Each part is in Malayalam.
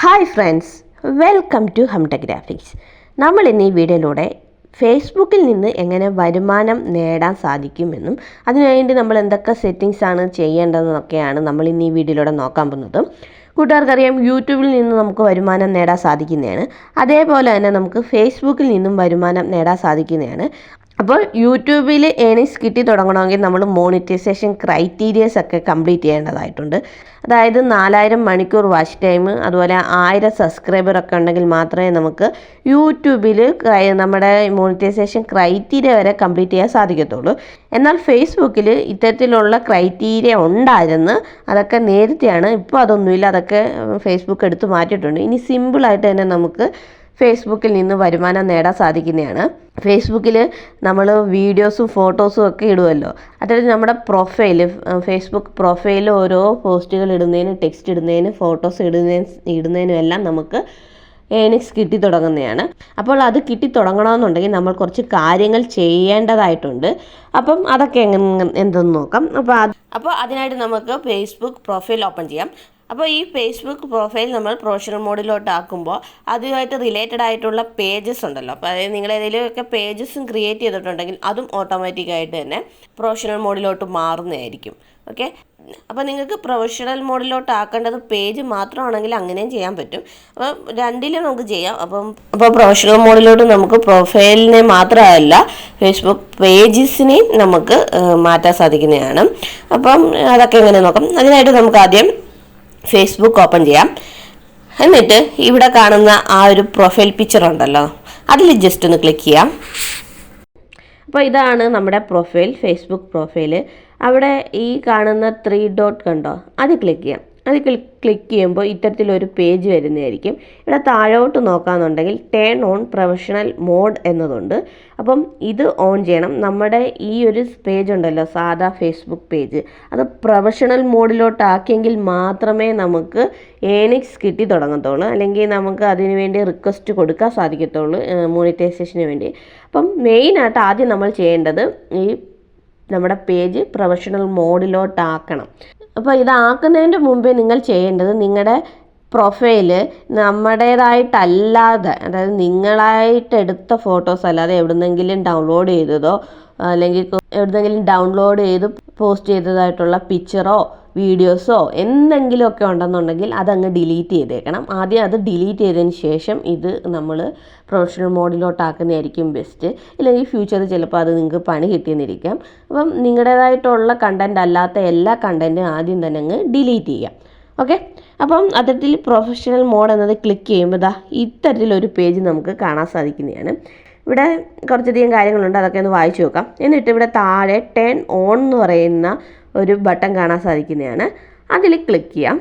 ഹായ് ഫ്രണ്ട്സ് വെൽക്കം ടു ഹംടഗ്രാഫിക്സ് നമ്മൾ ഇന്ന് ഈ വീഡിയോയിലൂടെ ഫേസ്ബുക്കിൽ നിന്ന് എങ്ങനെ വരുമാനം നേടാൻ സാധിക്കുമെന്നും അതിനുവേണ്ടി നമ്മൾ എന്തൊക്കെ സെറ്റിങ്സ് ആണ് ചെയ്യേണ്ടതെന്നൊക്കെയാണ് നമ്മൾ ഇന്ന് ഈ വീഡിയോയിലൂടെ നോക്കാൻ പോകുന്നത് കൂട്ടുകാർക്കറിയാം യൂട്യൂബിൽ നിന്ന് നമുക്ക് വരുമാനം നേടാൻ സാധിക്കുന്നതാണ് അതേപോലെ തന്നെ നമുക്ക് ഫേസ്ബുക്കിൽ നിന്നും വരുമാനം നേടാൻ സാധിക്കുന്നതാണ്. അപ്പോൾ യൂട്യൂബിൽ ഏണിങ്സ് കിട്ടി തുടങ്ങണമെങ്കിൽ നമ്മൾ മോണിറ്റൈസേഷൻ ക്രൈറ്റീരിയസ് ഒക്കെ കംപ്ലീറ്റ് ചെയ്യേണ്ടതായിട്ടുണ്ട്. അതായത് നാലായിരം മണിക്കൂർ വാച്ച് ടൈം അതുപോലെ ആയിരം സബ്സ്ക്രൈബർ ഒക്കെ ഉണ്ടെങ്കിൽ മാത്രമേ നമുക്ക് യൂട്യൂബിൽ നമ്മുടെ മോണിറ്റൈസേഷൻ ക്രൈറ്റീരിയ വരെ കംപ്ലീറ്റ് ചെയ്യാൻ സാധിക്കത്തുള്ളൂ. എന്നാൽ ഫേസ്ബുക്കിൽ ഇത്തരത്തിലുള്ള ക്രൈറ്റീരിയ ഉണ്ടായിരുന്നു. അതൊക്കെ നേരത്തെയാണ്. ഇപ്പോൾ അതൊന്നുമില്ല. അതൊക്കെ ഫേസ്ബുക്ക് എടുത്തു മാറ്റിയിട്ടുണ്ട്. ഇനി സിമ്പിളായിട്ട് തന്നെ നമുക്ക് ഫേസ്ബുക്കിൽ നിന്ന് വരുമാനം നേടാൻ സാധിക്കുന്നതാണ്. ഫേസ്ബുക്കിൽ നമ്മൾ വീഡിയോസും ഫോട്ടോസും ഒക്കെ ഇടുമല്ലോ അതായത് നമ്മുടെ പ്രൊഫൈൽ ഫേസ്ബുക്ക് പ്രൊഫൈൽ ഓരോ പോസ്റ്റുകൾ ഇടുന്നതിന് ടെക്സ്റ്റ് ഇടുന്നതിന് ഫോട്ടോസ് ഇടുന്നതിന് ഇടുന്നതിനും എല്ലാം നമുക്ക് ഏണിങ്സ് കിട്ടി തുടങ്ങുന്നതാണ്. അപ്പോൾ അത് കിട്ടി തുടങ്ങണമെന്നുണ്ടെങ്കിൽ നമ്മൾ കുറച്ച് കാര്യങ്ങൾ ചെയ്യേണ്ടതായിട്ടുണ്ട്. അപ്പം അതൊക്കെ എങ്ങനെ എന്തെന്ന് നോക്കാം. അപ്പോൾ അപ്പോൾ അതിനായിട്ട് നമുക്ക് ഫേസ്ബുക്ക് പ്രൊഫൈൽ ഓപ്പൺ ചെയ്യാം. അപ്പോൾ ഈ ഫേസ്ബുക്ക് പ്രൊഫൈൽ നമ്മൾ പ്രൊഫഷണൽ മോഡിലോട്ട് ആക്കുമ്പോൾ അതുമായിട്ട് റിലേറ്റഡ് ആയിട്ടുള്ള പേജസ് ഉണ്ടല്ലോ. അപ്പോൾ അതായത് നിങ്ങൾ ഏതെങ്കിലുമൊക്കെ പേജസും ക്രിയേറ്റ് ചെയ്തിട്ടുണ്ടെങ്കിൽ അതും ഓട്ടോമാറ്റിക്കായിട്ട് തന്നെ പ്രൊഫഷണൽ മോഡിലോട്ട് മാറുന്നതായിരിക്കും. ഓക്കെ അപ്പോൾ നിങ്ങൾക്ക് പ്രൊഫഷണൽ മോഡിലോട്ട് ആക്കേണ്ടത് പേജ് മാത്രമാണെങ്കിൽ അങ്ങനെയും ചെയ്യാൻ പറ്റും. അപ്പം രണ്ടിലും നമുക്ക് ചെയ്യാം. അപ്പം അപ്പോൾ പ്രൊഫഷണൽ മോഡിലോട്ട് നമുക്ക് പ്രൊഫൈലിനെ മാത്രമല്ല ഫേസ്ബുക്ക് പേജസിനെയും നമുക്ക് മാറ്റാൻ സാധിക്കുന്നതാണ്. അപ്പം അതൊക്കെ എങ്ങനെ നോക്കാം? അതിനായിട്ട് നമുക്ക് ആദ്യം ഫേസ്ബുക്ക് ഓപ്പൺ ചെയ്യാം. എന്നിട്ട് ഇവിടെ കാണുന്ന ആ ഒരു പ്രൊഫൈൽ പിക്ചർ ഉണ്ടല്ലോ. അതിൽ ജസ്റ്റ് ഒന്ന് ക്ലിക്ക് ചെയ്യാം. അപ്പോൾ ഇതാണ് നമ്മുടെ പ്രൊഫൈൽ ഫേസ്ബുക്ക് പ്രൊഫൈൽ അവിടെ ഈ കാണുന്ന ത്രീ ഡോട്ട് കണ്ടോ? അത് ക്ലിക്ക് ചെയ്യാം. അത് ക്ലിക്ക് ചെയ്യുമ്പോൾ ഇത്തരത്തിലൊരു പേജ് വരുന്നതായിരിക്കും. ഇവിടെ താഴോട്ട് നോക്കാന്നുണ്ടെങ്കിൽ ടേൺ ഓൺ പ്രൊഫഷണൽ മോഡ് എന്നതുണ്ട്. അപ്പം ഇത് ഓൺ ചെയ്യണം. നമ്മുടെ ഈ ഒരു പേജ് ഉണ്ടല്ലോ സാധാ ഫേസ്ബുക്ക് പേജ് അത് പ്രൊഫഷണൽ മോഡിലോട്ടാക്കിയെങ്കിൽ മാത്രമേ നമുക്ക് ഏണിക്സ് കിട്ടി തുടങ്ങത്തുള്ളൂ. അല്ലെങ്കിൽ നമുക്ക് അതിനു വേണ്ടി റിക്വസ്റ്റ് കൊടുക്കാൻ സാധിക്കത്തുള്ളൂ മോണിറ്റൈസേഷന് വേണ്ടി. അപ്പം മെയിനായിട്ട് ആദ്യം നമ്മൾ ചെയ്യേണ്ടത് ഈ നമ്മുടെ പേജ് പ്രൊഫഷണൽ മോഡിലോട്ടാക്കണം അപ്പോൾ ഇതാക്കുന്നതിന്റെ മുമ്പേ നിങ്ങൾ ചെയ്യേണ്ടത് നിങ്ങളുടെ പ്രൊഫൈൽ നമ്മുടേതായിട്ടല്ലാതെ അതായത് നിങ്ങളായിട്ട് എടുത്ത ഫോട്ടോസ് അല്ലാതെ എവിടുന്നെങ്കിലും ഡൗൺലോഡ് ചെയ്തതോ അല്ലെങ്കിൽ എവിടുന്നെങ്കിലും ഡൗൺലോഡ് ചെയ്ത് പോസ്റ്റ് ചെയ്തതായിട്ടുള്ള പിക്ചറോ വീഡിയോസോ എന്തെങ്കിലുമൊക്കെ ഉണ്ടെന്നുണ്ടെങ്കിൽ അതങ്ങ് ഡിലീറ്റ് ചെയ്തേക്കണം. ആദ്യം അത് ഡിലീറ്റ് ചെയ്തതിന് ശേഷം ഇത് നമ്മൾ പ്രൊഫഷണൽ മോഡിലോട്ടാക്കുന്നതായിരിക്കും ബെസ്റ്റ്. ഇല്ലെങ്കിൽ ഫ്യൂച്ചറിൽ ചിലപ്പോൾ അത് നിങ്ങൾക്ക് പണി കിട്ടിയെന്നിരിക്കാം. അപ്പം നിങ്ങളുടേതായിട്ടുള്ള കണ്ടന്റ് അല്ലാത്ത എല്ലാ കണ്ടന്റും ആദ്യം തന്നെ അങ്ങ് ഡിലീറ്റ് ചെയ്യാം. ഓക്കെ? അപ്പം അത്തരത്തിൽ പ്രൊഫഷണൽ മോഡ് എന്നത് ക്ലിക്ക് ചെയ്യുമ്പോൾ ഇതാ ഇത്തരത്തിലൊരു പേജ് നമുക്ക് കാണാൻ സാധിക്കുന്നതാണ്. ഇവിടെ കുറച്ചധികം കാര്യങ്ങളുണ്ട് അതൊക്കെ ഒന്ന് വായിച്ചു നോക്കാം. എന്നിട്ട് ഇവിടെ താഴെ ടേൺ ഓൺ എന്ന് പറയുന്ന ഒരു ബട്ടൺ കാണാൻ സാധിക്കുന്നതാണ്. അതിൽ ക്ലിക്ക് ചെയ്യാം.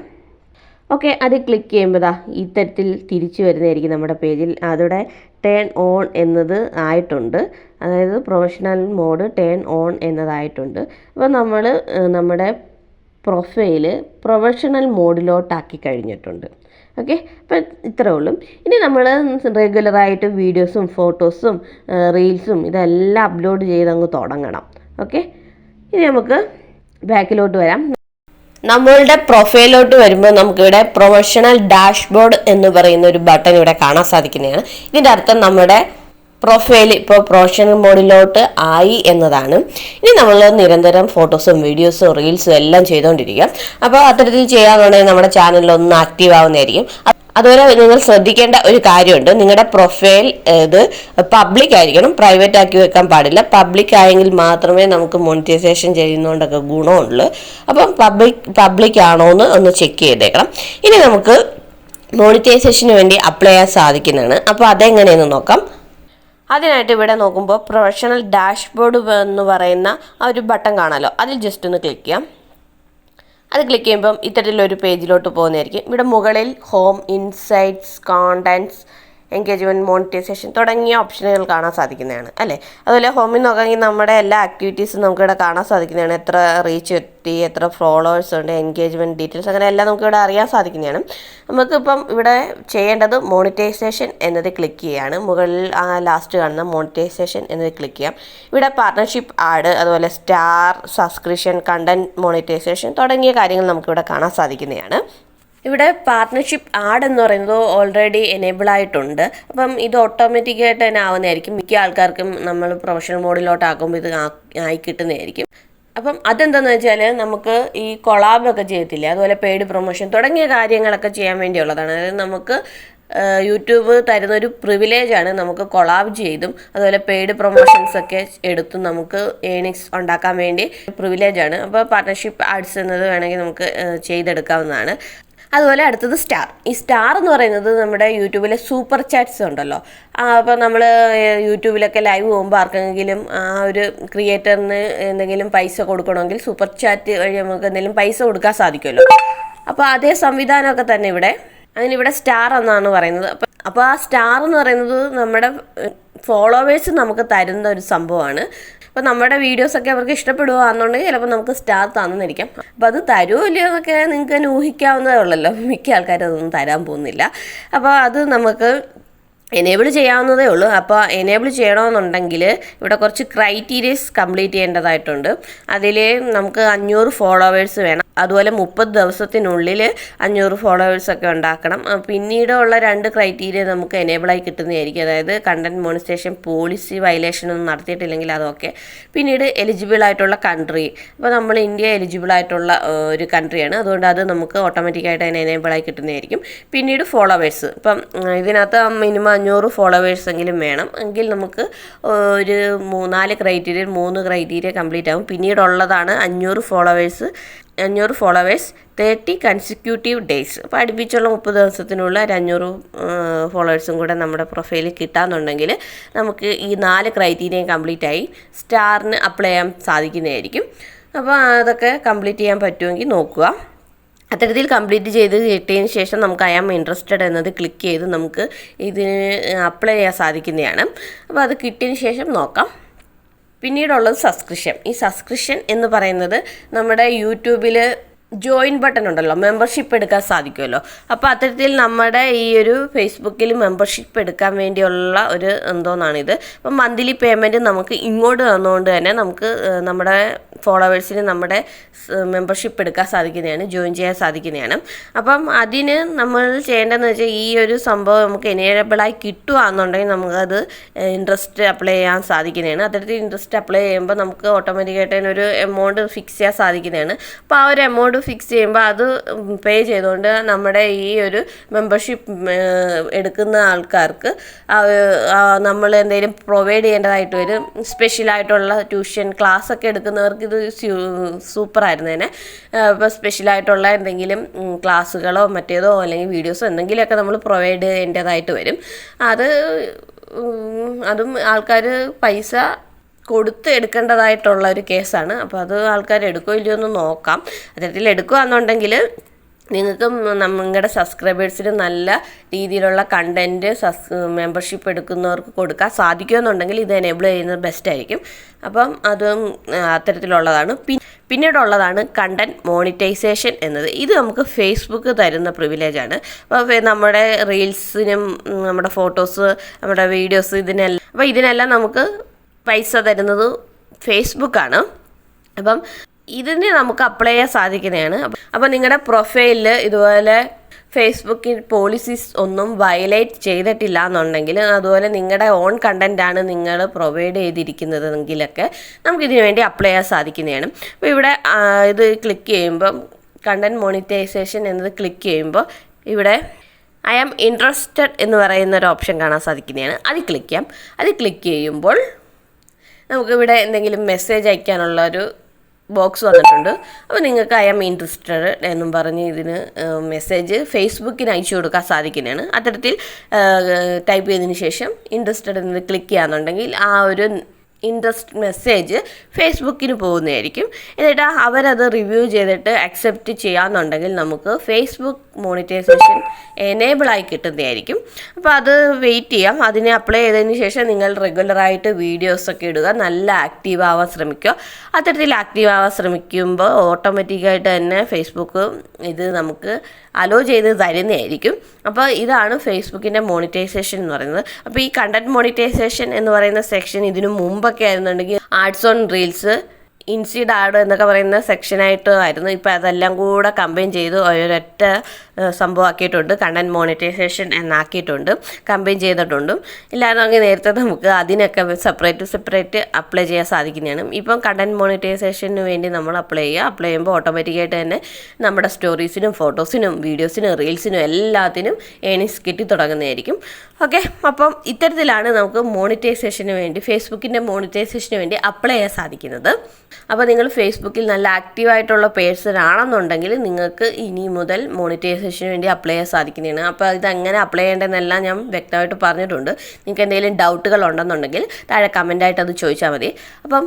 ഓക്കെ അത് ക്ലിക്ക് ചെയ്യുമ്പോൾ ദാ ഇത്തരത്തിൽ തിരിച്ചു വരുന്നതായിരിക്കും നമ്മുടെ പേജിൽ. അതോടെ ടേൺ ഓൺ എന്നത് ആയിട്ടുണ്ട്. അതായത് പ്രൊഫഷണൽ മോഡ് ടേൺ ഓൺ എന്നതായിട്ടുണ്ട്. അപ്പോൾ നമ്മൾ നമ്മുടെ പ്രൊഫൈൽ പ്രൊഫഷണൽ മോഡിലോട്ടാക്കി കഴിഞ്ഞിട്ടുണ്ട്. ഓക്കെ അപ്പം ഇത്രേ ഉള്ളൂ. ഇനി നമ്മൾ റെഗുലറായിട്ട് വീഡിയോസും ഫോട്ടോസും റീൽസും ഇതെല്ലാം അപ്ലോഡ് ചെയ്ത് അങ്ങ് തുടങ്ങണം. ഓക്കെ ഇനി നമുക്ക് ബാക്കിലോട്ട് വരാം. നമ്മളുടെ പ്രൊഫൈലോട്ട് വരുമ്പോൾ നമുക്കിവിടെ പ്രൊഫഷണൽ ഡാഷ്ബോർഡ് എന്ന് പറയുന്ന ഒരു ബട്ടൺ ഇവിടെ കാണാൻ സാധിക്കുന്നതാണ്. ഇതിന്റെ അർത്ഥം നമ്മുടെ പ്രൊഫൈൽ ഇപ്പോൾ പ്രൊഫഷണൽ മോഡിലോട്ട് ആയി എന്നതാണ്. ഇനി നമ്മൾ നിരന്തരം ഫോട്ടോസും വീഡിയോസും റീൽസും എല്ലാം ചെയ്തുകൊണ്ടിരിക്കുക അപ്പോൾ അത്തരത്തിൽ ചെയ്യാന്നുണ്ടെങ്കിൽ നമ്മുടെ ചാനലിൽ ഒന്ന് ആക്റ്റീവ് ആവുന്നതായിരിക്കും. അതുപോലെ നിങ്ങൾ ശ്രദ്ധിക്കേണ്ട ഒരു കാര്യമുണ്ട്. നിങ്ങളുടെ പ്രൊഫൈൽ ഇത് പബ്ലിക് ആയിരിക്കണം. പ്രൈവറ്റ് ആക്കി വെക്കാൻ പാടില്ല. പബ്ലിക് ആയെങ്കിൽ മാത്രമേ നമുക്ക് മോണിറ്റൈസേഷൻ ചെയ്യുന്നതുകൊണ്ടൊക്കെ ഗുണമുള്ളൂ. അപ്പം പബ്ലിക് പബ്ലിക് ആണോ എന്ന് ഒന്ന് ചെക്ക് ചെയ്തേക്കണം. ഇനി നമുക്ക് മോണിറ്റൈസേഷന് വേണ്ടി അപ്ലൈ ചെയ്യാൻ സാധിക്കുന്നതാണ്. അപ്പോൾ അതെങ്ങനെയെന്ന് നോക്കാം. അതിനായിട്ട് ഇവിടെ നോക്കുമ്പോൾ പ്രൊഫഷണൽ ഡാഷ്ബോർഡ് എന്ന് പറയുന്ന ആ ഒരു ബട്ടൺ കാണാമല്ലോ അതിൽ ജസ്റ്റ് ഒന്ന് ക്ലിക്ക് ചെയ്യാം. അത് ക്ലിക്ക് ചെയ്യുമ്പം ഇത്തരത്തിലൊരു പേജിലോട്ട് പോകുന്നതായിരിക്കും. ഇവിടെ മുകളിൽ home insights contents engagement monetisation തുടങ്ങിയ ഓപ്ഷനുകൾ കാണാൻ സാധിക്കുന്നതാണ് അല്ലേ? അതുപോലെ ഹോമിൽ നോക്കുകയാണെങ്കിൽ നമ്മുടെ എല്ലാ ആക്ടിവിറ്റീസും നമുക്കിവിടെ കാണാൻ സാധിക്കുന്നതാണ്. എത്ര റീച്ച് എത്തി എത്ര ഫോളോവേഴ്സ് ഉണ്ട് എൻഗേജ്മെന്റ് ഡീറ്റെയിൽസ് അങ്ങനെ എല്ലാം നമുക്കിവിടെ അറിയാൻ സാധിക്കുന്നതാണ്. നമുക്കിപ്പം ഇവിടെ ചെയ്യേണ്ടത് മോണിറ്റൈസേഷൻ എന്നത് ക്ലിക്ക് ചെയ്യുകയാണ് മുകളിൽ ആ ലാസ്റ്റ് കാണുന്ന മോണിറ്റൈസേഷൻ എന്നത് ക്ലിക്ക് ചെയ്യാം. ഇവിടെ പാർട്ണർഷിപ്പ് ആഡ് അതുപോലെ സ്റ്റാർ സബ്സ്ക്രിപ്ഷൻ കണ്ടന്റ് മോണിറ്റൈസേഷൻ തുടങ്ങിയ കാര്യങ്ങൾ നമുക്കിവിടെ കാണാൻ സാധിക്കുന്നതാണ്. ഇവിടെ പാർട്ട്ണർഷിപ്പ് ആഡ് എന്ന് പറയുന്നത് ഓൾറെഡി എനേബിൾ ആയിട്ടുണ്ട്. അപ്പം ഇത് ഓട്ടോമാറ്റിക്കായിട്ട് തന്നെ ആവുന്നതായിരിക്കും. മിക്ക ആൾക്കാർക്കും നമ്മൾ പ്രൊഫഷണൽ മോഡിലോട്ട് മോഡിലോട്ടാക്കുമ്പോൾ ഇത് ആയി കിട്ടുന്നതായിരിക്കും. അപ്പം അതെന്താണെന്ന് വെച്ചാൽ നമുക്ക് ഈ കൊളാബൊക്കെ ചെയ്യത്തില്ല? അതുപോലെ പെയ്ഡ് പ്രൊമോഷൻ തുടങ്ങിയ കാര്യങ്ങളൊക്കെ ചെയ്യാൻ വേണ്ടിയുള്ളതാണ്. അതായത് നമുക്ക് യൂട്യൂബ് തരുന്ന ഒരു പ്രിവിലേജാണ് നമുക്ക് കൊളാബ് ചെയ്തും അതുപോലെ പെയ്ഡ് പ്രൊമോഷൻസ് ഒക്കെ എടുത്തും നമുക്ക് ഏണിങ്സ് ഉണ്ടാക്കാൻ വേണ്ടി പ്രിവിലേജാണ് അപ്പോൾ പാർട്ട്ണർഷിപ്പ് ആഡ്സ് എന്നത് വേണമെങ്കിൽ നമുക്ക് ചെയ്തെടുക്കാവുന്നതാണ്. അതുപോലെ അടുത്തത് സ്റ്റാർ. ഈ സ്റ്റാർ എന്ന് പറയുന്നത് നമ്മുടെ യൂട്യൂബിലെ സൂപ്പർ ചാറ്റ്സ് ഉണ്ടല്ലോ. അപ്പോൾ നമ്മൾ യൂട്യൂബിലൊക്കെ ലൈവ് പോകുമ്പോൾ ആർക്കെങ്കിലും ആ ഒരു ക്രിയേറ്ററിന് എന്തെങ്കിലും പൈസ കൊടുക്കണമെങ്കിൽ സൂപ്പർ ചാറ്റ് വഴി നമുക്ക് എന്തെങ്കിലും പൈസ കൊടുക്കാൻ സാധിക്കുമല്ലോ. അപ്പോൾ അതേ സംവിധാനമൊക്കെ തന്നെ ഇവിടെ. അതിനിവിടെ സ്റ്റാർ എന്നാണ് പറയുന്നത്. അപ്പം അപ്പോൾ ആ സ്റ്റാർ എന്ന് പറയുന്നത് നമ്മുടെ ഫോളോവേഴ്സ് നമുക്ക് തരുന്ന ഒരു സംഭവമാണ്. അപ്പോൾ നമ്മുടെ വീഡിയോസൊക്കെ അവർക്ക് ഇഷ്ടപ്പെടുകയാണെന്നുണ്ടെങ്കിൽ ചിലപ്പോൾ നമുക്ക് സ്റ്റാർ തന്നിരിക്കാം അപ്പോൾ അത് തരുമോ ഇല്ലയോ എന്നൊക്കെ നിങ്ങൾക്ക് തന്നെ ഊഹിക്കാവുന്നതേ ഉള്ളല്ലോ. മിക്ക ആൾക്കാരും അതൊന്നും തരാൻ പോകുന്നില്ല. അപ്പോൾ അത് നമുക്ക് എനേബിൾ ചെയ്യാവുന്നതേ ഉള്ളൂ. അപ്പോൾ എനേബിൾ ചെയ്യണമെന്നുണ്ടെങ്കിൽ ഇവിടെ കുറച്ച് ക്രൈറ്റീരിയസ് കംപ്ലീറ്റ് ചെയ്യേണ്ടതായിട്ടുണ്ട്. അതിൽ നമുക്ക് അഞ്ഞൂറ് ഫോളോവേഴ്സ് വേണം. അതുപോലെ മുപ്പത് ദിവസത്തിനുള്ളിൽ അഞ്ഞൂറ് ഫോളോവേഴ്സൊക്കെ ഉണ്ടാക്കണം. പിന്നീടുള്ള രണ്ട് ക്രൈറ്റീരിയ നമുക്ക് എനേബിളായി കിട്ടുന്നതായിരിക്കും. അതായത് കണ്ടന്റ് മോണിസ്റ്റേഷൻ പോളിസി വയലേഷൻ ഒന്നും നടത്തിയിട്ടില്ലെങ്കിൽ അതൊക്കെ പിന്നീട് എലിജിബിൾ ആയിട്ടുള്ള കൺട്രി അപ്പോൾ നമ്മൾ ഇന്ത്യ എലിജിബിൾ ആയിട്ടുള്ള ഒരു കൺട്രിയാണ് അതുകൊണ്ട് അത് നമുക്ക് ഓട്ടോമാറ്റിക്കായിട്ട് അതിന് എനേബിളായി കിട്ടുന്നതായിരിക്കും. പിന്നീട് ഫോളോവേഴ്സ് ഇപ്പം ഇതിനകത്ത് മിനിമം അഞ്ഞൂറ് ഫോളോവേഴ്സ് എങ്കിലും വേണം. എങ്കിൽ നമുക്ക് ഒരു മൂന്നാൽ ക്രൈറ്റീരിയ മൂന്ന് ക്രൈറ്റീരിയ കംപ്ലീറ്റ് ആകും പിന്നീടുള്ളതാണ് അഞ്ഞൂറ് ഫോളോവേഴ്സ് അഞ്ഞൂറ് ഫോളോവേഴ്സ് തേർട്ടി കൺസിക്യൂട്ടീവ് ഡേയ്സ് അപ്പോൾ അടുപ്പിച്ചുള്ള മുപ്പത് ദിവസത്തിനുള്ള ഒരു അഞ്ഞൂറ് ഫോളോവേഴ്സും കൂടെ നമ്മുടെ പ്രൊഫൈലിൽ കിട്ടാന്നുണ്ടെങ്കിൽ നമുക്ക് ഈ നാല് ക്രൈറ്റീരിയയും കംപ്ലീറ്റ് ആയി സ്റ്റാറിന് അപ്ലൈ ചെയ്യാൻ സാധിക്കുന്നതായിരിക്കും. അപ്പോൾ അതൊക്കെ കംപ്ലീറ്റ് ചെയ്യാൻ പറ്റുമെങ്കിൽ നോക്കുക. അത്തരത്തിൽ കംപ്ലീറ്റ് ചെയ്ത് കിട്ടിയതിന് ശേഷം നമുക്ക് ഐ ആം ഇൻട്രസ്റ്റഡ് എന്നത് ക്ലിക്ക് ചെയ്ത് നമുക്ക് ഇതിന് അപ്ലൈ ചെയ്യാൻ സാധിക്കുന്നതാണ്. അപ്പോൾ അത് കിട്ടിയതിന് ശേഷം നോക്കാം. പിന്നീടുള്ളത് സബ്സ്ക്രിപ്ഷൻ ഈ സബ്സ്ക്രിപ്ഷൻ എന്ന് പറയുന്നത് നമ്മുടെ യൂട്യൂബിൽ ജോയിൻ ബട്ടൺ ഉണ്ടല്ലോ മെമ്പർഷിപ്പ് എടുക്കാൻ സാധിക്കുമല്ലോ. അപ്പോൾ അത്തരത്തിൽ നമ്മുടെ ഈ ഒരു ഫേസ്ബുക്കിൽ മെമ്പർഷിപ്പ് എടുക്കാൻ വേണ്ടിയുള്ള ഒരു എന്തോന്നാണിത്. അപ്പം മന്ത്ലി പേയ്മെന്റ് നമുക്ക് ഇങ്ങോട്ട് തന്നുകൊണ്ട് തന്നെ നമുക്ക് നമ്മുടെ ഫോളോവേഴ്സിന് നമ്മുടെ മെമ്പർഷിപ്പ് എടുക്കാൻ സാധിക്കുന്നതാണ് ജോയിൻ ചെയ്യാൻ സാധിക്കുന്നതാണ്. അപ്പം അതിന് നമ്മൾ ചെയ്യേണ്ടതെന്ന് വെച്ചാൽ ഈ ഒരു സംഭവം നമുക്ക് എനേബിളായി കിട്ടുകയാണെന്നുണ്ടെങ്കിൽ നമുക്കത് ഇൻട്രസ്റ്റ് അപ്ലൈ ചെയ്യാൻ സാധിക്കുന്നതാണ്. അത്തരത്തിൽ ഇൻട്രസ്റ്റ് അപ്ലൈ ചെയ്യുമ്പോൾ നമുക്ക് ഓട്ടോമാറ്റിക്കായിട്ട് അതിനൊരു എമൗണ്ട് ഫിക്സ് ചെയ്യാൻ സാധിക്കുന്നതാണ്. അപ്പോൾ ആ ഒരു എമൗണ്ട് ഫിക്സ് ചെയ്യുമ്പോൾ അത് പേ ചെയ്തുകൊണ്ട് നമ്മുടെ ഈ ഒരു മെമ്പർഷിപ്പ് എടുക്കുന്ന ആൾക്കാർക്ക് നമ്മൾ എന്തെങ്കിലും പ്രൊവൈഡ് ചെയ്യേണ്ടതായിട്ട് വരും. സ്പെഷ്യലായിട്ടുള്ള ട്യൂഷൻ ക്ലാസ് ഒക്കെ എടുക്കുന്നവർക്ക് ഇത് സൂപ്പർ ആയിരുന്നേനെ ഇപ്പോൾ സ്പെഷ്യലായിട്ടുള്ള എന്തെങ്കിലും ക്ലാസ്സുകളോ മറ്റേതോ അല്ലെങ്കിൽ വീഡിയോസോ എന്തെങ്കിലുമൊക്കെ നമ്മൾ പ്രൊവൈഡ് ചെയ്യേണ്ടതായിട്ട് വരും. അത് അതും ആൾക്കാർ പൈസ കൊടുത്ത് എടുക്കേണ്ടതായിട്ടുള്ള ഒരു കേസാണ്. അപ്പോൾ അത് ആൾക്കാർ എടുക്കോ ഇല്ലയോ എന്ന് നോക്കാം. അത്തരത്തിൽ എടുക്കുകയാണെന്നുണ്ടെങ്കിൽ നിങ്ങൾക്കും നിങ്ങളുടെ സബ്സ്ക്രൈബേഴ്സിന് നല്ല രീതിയിലുള്ള കണ്ടന്റ് സസ് മെമ്പർഷിപ്പ് എടുക്കുന്നവർക്ക് കൊടുക്കാൻ സാധിക്കുമെന്നുണ്ടെങ്കിൽ ഇത് എനേബിൾ ചെയ്യുന്നത് ബെസ്റ്റ് ആയിരിക്കും. അപ്പം അതും അത്തരത്തിലുള്ളതാണ്. പിന്നീടുള്ളതാണ് കണ്ടന്റ് മോണിറ്റൈസേഷൻ എന്നത്. ഇത് നമുക്ക് ഫേസ്ബുക്ക് തരുന്ന പ്രിവിലേജാണ്. അപ്പോൾ നമ്മുടെ റീൽസിനും നമ്മുടെ ഫോട്ടോസ് നമ്മുടെ വീഡിയോസ് ഇതിനെല്ലാം അപ്പോൾ ഇതിനെല്ലാം നമുക്ക് പൈസ തരുന്നത് ഫേസ്ബുക്കാണ് അപ്പം ഇതിന് നമുക്ക് അപ്ലൈ ചെയ്യാൻ സാധിക്കുന്നതാണ്. അപ്പോൾ നിങ്ങളുടെ പ്രൊഫൈലിൽ ഇതുപോലെ ഫേസ്ബുക്കിൽ പോളിസീസ് ഒന്നും വയലേറ്റ് ചെയ്തിട്ടില്ല എന്നുണ്ടെങ്കിൽ അതുപോലെ നിങ്ങളുടെ ഓൺ കണ്ടന്റാണ് നിങ്ങൾ പ്രൊവൈഡ് ചെയ്തിരിക്കുന്നതെങ്കിലൊക്കെ നമുക്കിതിനു വേണ്ടി അപ്ലൈ ചെയ്യാൻ സാധിക്കുന്നതാണ്. അപ്പോൾ ഇവിടെ ഇത് ക്ലിക്ക് ചെയ്യുമ്പം കണ്ടന്റ് മോണിറ്റൈസേഷൻ എന്നത് ക്ലിക്ക് ചെയ്യുമ്പോൾ ഇവിടെ ഐ ആം ഇൻട്രസ്റ്റഡ് എന്ന് പറയുന്ന ഒരു ഓപ്ഷൻ കാണാൻ സാധിക്കുന്നതാണ്. അത് ക്ലിക്ക് ചെയ്യാം. അത് ക്ലിക്ക് ചെയ്യുമ്പോൾ നമുക്കിവിടെ എന്തെങ്കിലും മെസ്സേജ് അയക്കാനുള്ള ഒരു ബോക്സ് വന്നിട്ടുണ്ട്. അപ്പോൾ നിങ്ങൾക്ക് ഐ എം ഇൻട്രസ്റ്റഡ് എന്നും പറഞ്ഞ് ഇതിന് മെസ്സേജ് ഫേസ്ബുക്കിന് അയച്ചു കൊടുക്കാൻ സാധിക്കുന്നതാണ്. അത്തരത്തിൽ ടൈപ്പ് ചെയ്തതിന് ശേഷം ഇൻട്രസ്റ്റഡ് എന്ന് ക്ലിക്ക് ചെയ്യാന്നുണ്ടെങ്കിൽ ആ ഒരു ഇൻട്രസ്റ്റ് മെസ്സേജ് ഫേസ്ബുക്കിന് പോകുന്നതായിരിക്കും. എന്നിട്ട് അവരത് റിവ്യൂ ചെയ്തിട്ട് അക്സെപ്റ്റ് ചെയ്യാന്നുണ്ടെങ്കിൽ നമുക്ക് ഫേസ്ബുക്ക് മോണിറ്റൈസേഷൻ എനേബിളായി കിട്ടുന്നതായിരിക്കും. അപ്പോൾ അത് വെയിറ്റ് ചെയ്യാം. അതിനെ അപ്ലൈ ചെയ്തതിന് ശേഷം നിങ്ങൾ റെഗുലറായിട്ട് വീഡിയോസൊക്കെ ഇടുക. നല്ല ആക്റ്റീവ് ആവാൻ ശ്രമിക്കുക. അത്തരത്തിൽ ആക്റ്റീവ് ആവാൻ ശ്രമിക്കുമ്പോൾ ഓട്ടോമാറ്റിക്കായിട്ട് തന്നെ ഫേസ്ബുക്ക് ഇത് നമുക്ക് അലോ ചെയ്ത് തരുന്നതായിരിക്കും. അപ്പോൾ ഇതാണ് ഫേസ്ബുക്കിന്റെ മോണിറ്റൈസേഷൻ എന്ന് പറയുന്നത്. അപ്പോൾ ഈ കണ്ടന്റ് മോണിറ്റൈസേഷൻ എന്ന് പറയുന്ന സെക്ഷൻ ഇതിനു മുമ്പൊക്കെ ആയിരുന്നുണ്ടെങ്കിൽ ads on reels inside ad എന്നൊക്കെ പറയുന്ന സെക്ഷനായിട്ട് ആയിരുന്നു. ഇപ്പോൾ അതെല്ലാം കൂടെ കമ്പൈൻ ചെയ്ത് ഒരൊറ്റ സംഭവമാക്കിയിട്ടുണ്ട്. കണ്ടന്റ് മോണിറ്റൈസേഷൻ എന്നാക്കിയിട്ടുണ്ട്. കമ്പൈൻ ചെയ്തിട്ടുണ്ട്. ഇല്ലായിരുന്നെങ്കിൽ നേരത്തെ നമുക്ക് അതിനൊക്കെ സെപ്പറേറ്റ് സെപ്പറേറ്റ് അപ്ലൈ ചെയ്യാൻ സാധിക്കുന്നതാണ്. ഇപ്പം കണ്ടന്റ് മോണിറ്റൈസേഷന് വേണ്ടി നമ്മൾ അപ്ലൈ ചെയ്യുക. അപ്ലൈ ചെയ്യുമ്പോൾ ഓട്ടോമാറ്റിക്കായിട്ട് തന്നെ നമ്മുടെ സ്റ്റോറീസിനും ഫോട്ടോസിനും വീഡിയോസിനും റീൽസിനും എല്ലാത്തിനും ഏണിങ്സ് കിട്ടി തുടങ്ങുന്നതായിരിക്കും. ഓക്കെ അപ്പം ഇത്തരത്തിലാണ് നമുക്ക് മോണിറ്റൈസേഷന് വേണ്ടി ഫേസ്ബുക്കിന്റെ മോണിറ്റൈസേഷന് വേണ്ടി അപ്ലൈ ചെയ്യാൻ സാധിക്കുന്നത്. അപ്പോൾ നിങ്ങൾ ഫേസ്ബുക്കിൽ നല്ല ആക്റ്റീവായിട്ടുള്ള പേഴ്സൺ ആണെന്നുണ്ടെങ്കിൽ നിങ്ങൾക്ക് ഇനി മുതൽ മോണിറ്റൈസേഷന് വേണ്ടി അപ്ലൈ ചെയ്യാൻ സാധിക്കുന്നതാണ്. അപ്പോൾ ഇതെങ്ങനെ അപ്ലൈ ചെയ്യേണ്ടതെന്നെല്ലാം ഞാൻ വ്യക്തമായിട്ട് പറഞ്ഞിട്ടുണ്ട്. നിങ്ങൾക്ക് എന്തെങ്കിലും ഡൗട്ടുകൾ ഉണ്ടെന്നുണ്ടെങ്കിൽ താഴെ കമന്റായിട്ട് അത് ചോദിച്ചാൽ മതി. അപ്പം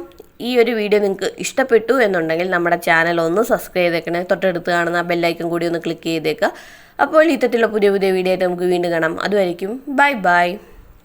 ഈ ഒരു വീഡിയോ നിങ്ങൾക്ക് ഇഷ്ടപ്പെട്ടു എന്നുണ്ടെങ്കിൽ നമ്മുടെ ചാനൽ ഒന്ന് സബ്സ്ക്രൈബ് ചെയ്തേക്കണേ. തൊട്ടടുത്ത് കാണുന്ന ബെല്ലൈക്കൺ കൂടി ഒന്ന് ക്ലിക്ക് ചെയ്തേക്കുക അപ്പോൾ ഇത്തരത്തിലുള്ള പുതിയ പുതിയ വീഡിയോ ആയിട്ട് നമുക്ക് വീണ്ടും കാണാം. അതുവരെയും ബൈ ബൈ